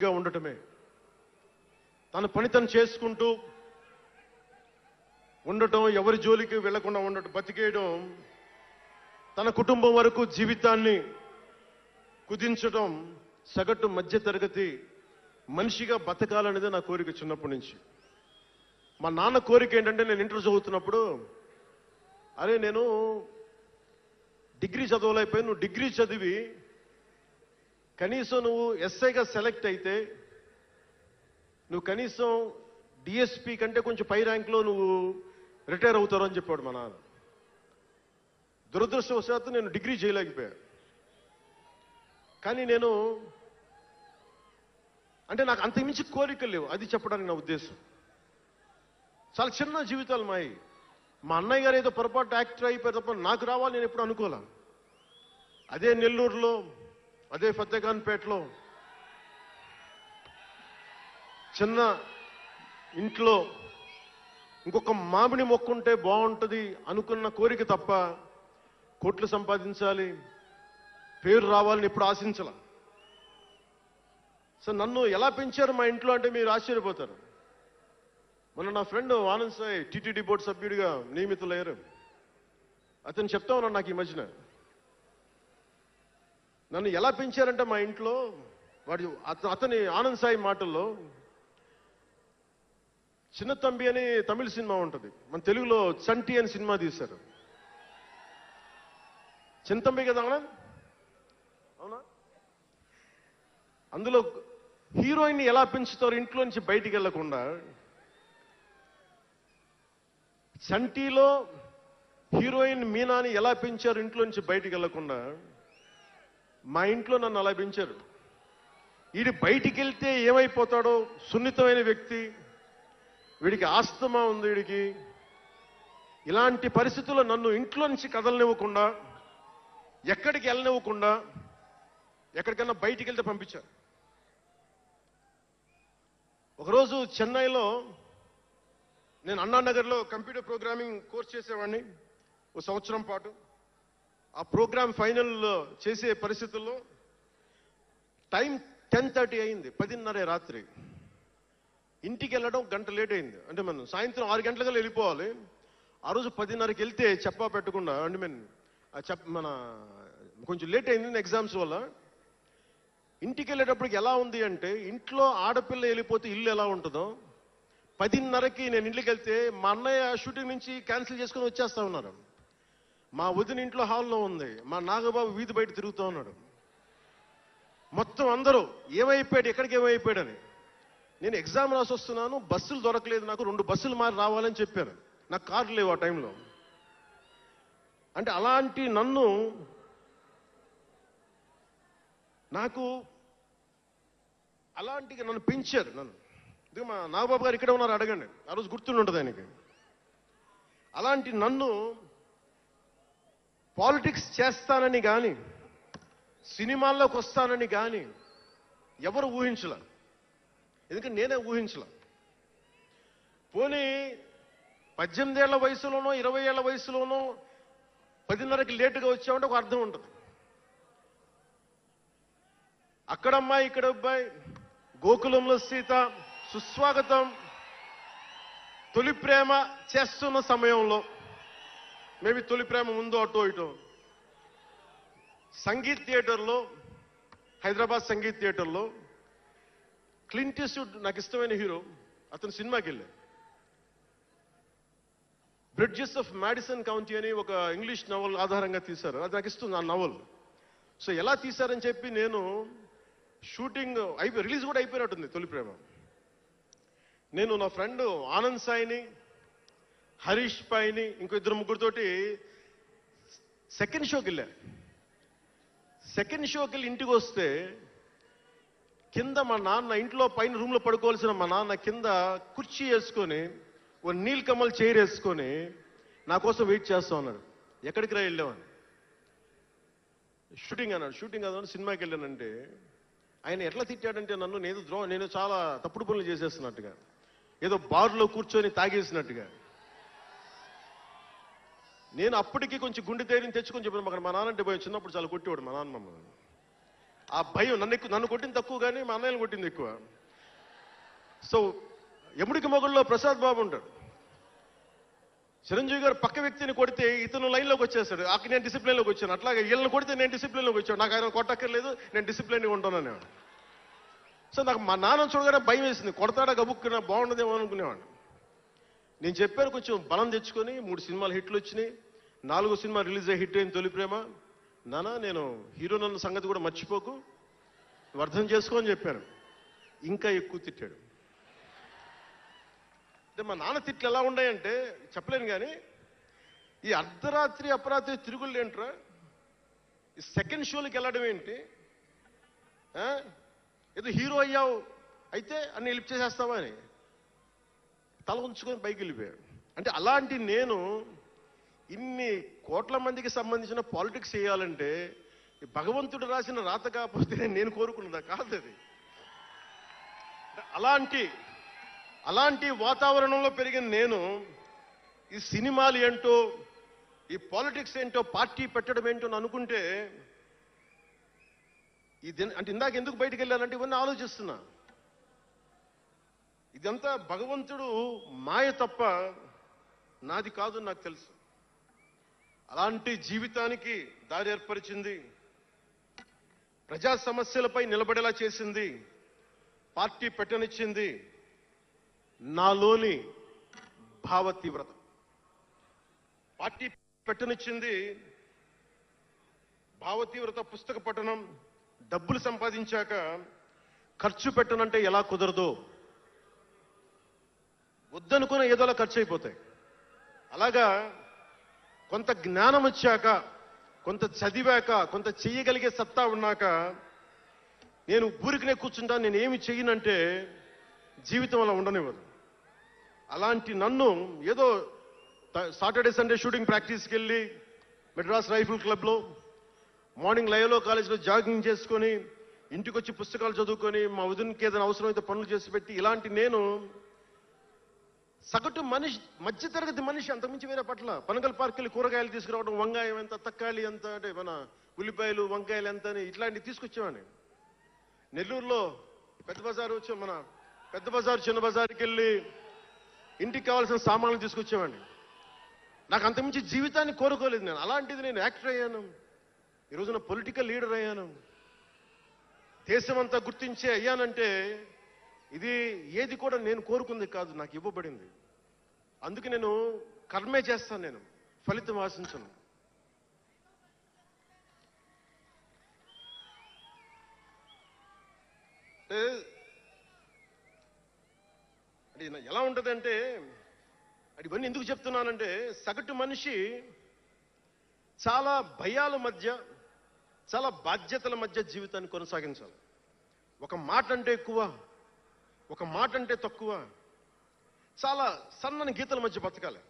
గా ఉండటమే. తన పని తను చేసుకుంటూ ఉండటం ఎవరి జోలికి వెళ్ళకుండా ఉండటం బతికేయడం తన కుటుంబం వరకు జీవితాన్ని కుదించడం సగటు మధ్య తరగతి మనిషిగా బతకాలనేది నా కోరిక చిన్నప్పటి నుంచి. మా నాన్న కోరిక ఏంటంటే నేను ఇంటర్ చదువుతున్నప్పుడు అరే నేను డిగ్రీ చదవలేకపోయి నువ్వు డిగ్రీ చదివి కనీసం నువ్వు ఎస్ఐగా సెలెక్ట్ అయితే నువ్వు కనీసం డిఎస్పి కంటే కొంచెం పై ర్యాంక్లో నువ్వు రిటైర్ అవుతారు అని చెప్పాడు మా నాన్న. దురదృష్టవశాత్తు నేను డిగ్రీ చేయలేకపోయా కానీ నేను అంటే నాకు అంతకుమించి కోరికలు లేవు. అది చెప్పడానికి నా ఉద్దేశం. చాలా చిన్న జీవితాలు మాయి. మా అన్నయ్య గారు ఏదో పొరపాటు యాక్టర్ అయిపోయి తప్ప నాకు రావాలి నేను ఎప్పుడు అనుకోలే. అదే నెల్లూరులో అదే ఫతేఖాన్పేటలో చిన్న ఇంట్లో ఇంకొక మామిడి మొక్కుంటే బాగుంటుంది అనుకున్న కోరిక తప్ప కోట్లు సంపాదించాలి పేరు రావాలని ఎప్పుడు ఆశించాల? సో నన్ను ఎలా పెంచారు మా ఇంట్లో అంటే మీరు ఆశ్చర్యపోతారు. మొన్న నా friend Anand Sai TTD board సభ్యుడిగా నియమితులయ్యారు. అతను చెప్తా ఉన్నాడు నాకు ఈ మధ్యన. నన్ను ఎలా పెంచారంటే మా ఇంట్లో వాడి అతని ఆనంద్ సాయి మాటల్లో చిన్న తంబి అని తమిళ సినిమా ఉంటుంది. మన తెలుగులో చంటి అని సినిమా తీశారు. చిన్న తంబి కదా అవునా? అవునా? అందులో హీరోయిన్ ఎలా పెంచుతారు ఇంట్లో నుంచి బయటికి వెళ్ళకుండా చంటిలో హీరోయిన్ మీనాని ఎలా పెంచారు ఇంట్లో నుంచి బయటికి వెళ్ళకుండా మా ఇంట్లో నన్ను అలా పెంచారు. వీడి బయటికి వెళ్తే ఏమైపోతాడో సున్నితమైన వ్యక్తి వీడికి ఆస్తమా ఉంది వీడికి. ఇలాంటి పరిస్థితుల్లో నన్ను ఇంట్లో నుంచి కదలనివ్వకుండా ఎక్కడికి వెళ్ళనివ్వకుండా ఎక్కడికైనా బయటికి వెళ్తే పంపించారు. ఒకరోజు చెన్నైలో నేను అన్నానగర్లో కంప్యూటర్ ప్రోగ్రామింగ్ కోర్స్ చేసేవాడిని ఒక సంవత్సరం పాటు. ఆ ప్రోగ్రామ్ ఫైనల్ చేసే పరిస్థితుల్లో టైం టెన్ థర్టీ అయింది పదిన్నర రాత్రి. ఇంటికి వెళ్ళడం గంట లేట్ అయింది. అంటే మనం సాయంత్రం ఆరు గంటలకు వెళ్ళిపోవాలి. ఆ రోజు పదిన్నరకి వెళ్తే చెప్పా పెట్టకుండా అంటే మేము చెప్ మన కొంచెం లేట్ అయింది ఎగ్జామ్స్ వల్ల. ఇంటికి వెళ్ళేటప్పటికి ఎలా ఉంది అంటే ఇంట్లో ఆడపిల్ల వెళ్ళిపోతే ఇల్లు ఎలా ఉంటుందో పదిన్నరకి నేను ఇంటికి వెళ్తే మా అన్నయ్య షూటింగ్ నుంచి క్యాన్సిల్ చేసుకుని వచ్చేస్తా ఉన్నారు. మా వదిన ఇంట్లో హాల్లో ఉంది. మా నాగబాబు వీధి బయట తిరుగుతూ ఉన్నాడు. మొత్తం అందరూ ఏమైపోయాడు? ఎక్కడికి ఏమైపోయాడని? నేను ఎగ్జామ్ రాసి వస్తున్నాను బస్సులు దొరకలేదు నాకు రెండు బస్సులు మారి రావాలని చెప్పాను. నాకు కార్లు లేవు ఆ టైంలో. అంటే అలాంటి నన్ను నాకు అలాంటి నన్ను పెంచారు నన్ను. ఇది మా నాగబాబు గారు ఇక్కడ ఉన్నారు అడగండి. ఆ రోజు గుర్తుండి ఆయనకి. అలాంటి నన్ను పాలిటిక్స్ చేస్తానని కానీ సినిమాల్లోకి వస్తానని కానీ ఎవరు ఊహించల? ఎందుకంటే నేనే ఊహించలే. పోనీ పద్దెనిమిదేళ్ళ వయసులోనో ఇరవై ఏళ్ళ వయసులోనో పదిన్నరకి లేటుగా వచ్చామంటే ఒక అర్థం ఉంటుంది. అక్కడమ్మాయి ఇక్కడ అబ్బాయి గోకులంలో సీత సుస్వాగతం తొలి ప్రేమ చేస్తున్న సమయంలో మేబీ తొలి ప్రేమ ఉందో అటో ఇటో. సంగీత్ థియేటర్లో హైదరాబాద్ సంగీత్ థియేటర్లో క్లింటిస్యూడ్ నాకు ఇష్టమైన హీరో అతను సినిమాకి వెళ్ళా బ్రిడ్జెస్ ఆఫ్ మ్యాడిసన్ కౌంటీ అని ఒక ఇంగ్లీష్ నవల్ ఆధారంగా తీశారు. అది నాకు ఇస్తుంది ఆ నవల్. సో ఎలా తీశారని చెప్పి నేను షూటింగ్ అయిపోయి రిలీజ్ కూడా అయిపోయినట్టుంది తొలి ప్రేమ. నేను నా ఫ్రెండ్ ఆనంద్ సాయిని హరీష్ పైని ఇంకో ఇద్దరు ముగ్గురుతోటి సెకండ్ షోకి వెళ్ళా సెకండ్ షోకి వెళ్ళి ఇంటికి వస్తే కింద మా నాన్న ఇంట్లో పైన రూమ్లో పడుకోవాల్సిన మా నాన్న కింద కుర్చీ వేసుకొని ఓ నీల్ కమల్ చైర్ వేసుకొని నా కోసం వెయిట్ చేస్తా ఉన్నాడు. ఎక్కడికి రా వెళ్ళామని షూటింగ్ అన్నాడు. షూటింగ్ అదని సినిమాకి వెళ్ళానంటే ఆయన ఎట్లా తిట్టాడంటే నన్ను నేను ద్రోహం నేను చాలా తప్పుడు పనులు చేసేస్తున్నట్టుగా ఏదో బార్లో కూర్చొని తాగేసినట్టుగా నేను అప్పటికి కొంచెం గుండె ధైర్యం తెచ్చుకొని చెప్పాను అక్కడ మా నాన్న అంటే పోయి చిన్నప్పుడు చాలా కొట్టేవాడు మా నాన్న మమ్మల్ని. ఆ భయం నన్ను ఎక్కువ నన్ను కొట్టింది తక్కువ కానీ మా అన్నయ్యని కొట్టింది ఎక్కువ. సో ఎముడికి మొగుల్లో ప్రసాద్ బాబు ఉంటాడు. చిరంజీవి గారు పక్క వ్యక్తిని కొడితే ఇతను లైన్లోకి వచ్చేస్తాడు. అక్కడ నేను డిసిప్లిన్లోకి వచ్చాను. అట్లాగే వీళ్ళని కొడితే నేను డిసిప్లిన్లోకి వచ్చాను. నాకు ఆయన కొట్టక్కర్లేదు నేను డిసిప్లిన్గా ఉంటానని సో నాకు మా నాన్న చూడగానే భయం వేసింది. కొడతాడా గబుక్కున్నా బాగుండదేమో అనుకునేవాడు నేను చెప్పాను కొంచెం బలం తెచ్చుకొని మూడు సినిమాలు హిట్లు వచ్చినాయి. నాలుగో సినిమా రిలీజ్ అయ్యి హిట్ అయిన తొలి ప్రేమ. నానా నేను హీరో నన్న సంగతి కూడా మర్చిపోకు. నువ్వు అర్థం చేసుకో అని చెప్పాను. ఇంకా ఎక్కువ తిట్టాడు. అంటే మా నాన్న తిట్లు ఎలా ఉన్నాయంటే చెప్పలేను కానీ ఈ అర్ధరాత్రి అపరాత్రి తిరుగులు ఏంట్రా? ఈ సెకండ్ షోలకి వెళ్ళడం ఏంటి? ఏదో హీరో అయ్యావు. అయితే అన్ని హెల్ప్ చేసేస్తావా అని. తల ఉంచుకొని పైకి వెళ్ళిపోయాడు. అంటే అలాంటి నేను ఇన్ని కోట్ల మందికి సంబంధించిన పాలిటిక్స్ చేయాలంటే ఈ భగవంతుడు రాసిన రాత కాకపోతే నేను కోరుకున్నదా? కాదు అది. అలాంటి అలాంటి వాతావరణంలో పెరిగిన నేను ఈ సినిమాలు ఏంటో ఈ పాలిటిక్స్ ఏంటో పార్టీ పెట్టడం ఏంటో అని అనుకుంటే ఇది అంటే ఇందాక ఎందుకు బయటకు వెళ్ళాలంటే ఇవన్నీ ఆలోచిస్తున్నా. ఇదంతా భగవంతుడు మాయ తప్ప నాది కాదు నాకు తెలుసు. అలాంటి జీవితానికి దారి ఏర్పరిచింది. ప్రజా సమస్యలపై నిలబడేలా చేసింది. పార్టీ పెట్టనిచ్చింది. నాలోని భావ తీవ్రత. పార్టీ పెట్టనిచ్చింది భావ తీవ్రత పుస్తక పఠనం డబ్బులు సంపాదించాక ఖర్చు పెట్టనంటే ఎలా కుదరదో వద్దనుకున్న ఏదోలా ఖర్చు అయిపోతాయి అలాగా కొంత జ్ఞానం వచ్చాక కొంత చదివాక కొంత చెయ్యగలిగే సత్తా ఉన్నాక నేను ఊరికనే కూర్చుంటా నేను ఏమి చెయ్యనంటే జీవితం అలా ఉండనివ్వదు. అలాంటి నన్ను ఏదో సాటర్డే సండే షూటింగ్ ప్రాక్టీస్కి వెళ్ళి మెడ్రాస్ రైఫిల్ క్లబ్లో మార్నింగ్ లయలో కాలేజ్లో జాగింగ్ చేసుకొని ఇంటికి వచ్చి పుస్తకాలు చదువుకొని మా వదినకి ఏదైనా అవసరమైతే పనులు చేసి పెట్టి ఇలాంటి నేను సగటు మనిషి మధ్యతరగతి మనిషి అంతకుమించి వేరే పట్ల పనగల్ పార్క్ వెళ్ళి కూరగాయలు తీసుకురావడం వంగాయం ఎంత తక్కాలి ఎంత అంటే మన ఉల్లిపాయలు వంకాయలు ఎంత అని ఇట్లాంటివి తీసుకొచ్చేవాడిని. నెల్లూరులో పెద్ద బజారు వచ్చి మన పెద్ద బజారు చిన్న బజార్కి వెళ్ళి ఇంటికి కావాల్సిన సామాన్లు తీసుకొచ్చేవాడిని. నాకు అంతకుమించి జీవితాన్ని కోరుకోలేదు నేను. అలాంటిది నేను యాక్టర్ అయ్యాను. ఈ రోజున పొలిటికల్ లీడర్ అయ్యాను. దేశమంతా గుర్తించే అయ్యానంటే ఇది ఏది కూడా నేను కోరుకుంది కాదు నాకు ఇవ్వబడింది. అందుకే నేను కర్మే చేస్తాను నేను ఫలితం ఆశించను. అంటే అది ఎలా ఉంటుందంటే అది ఇవన్నీ ఎందుకు చెప్తున్నానంటే సగటు మనిషి చాలా భయాల మధ్య చాలా బాధ్యతల మధ్య జీవితాన్ని కొనసాగించాలి. ఒక మాట అంటే ఎక్కువ ఒక మాట అంటే తక్కువ. చాలా సన్నని గీతల మధ్య బతకాలి.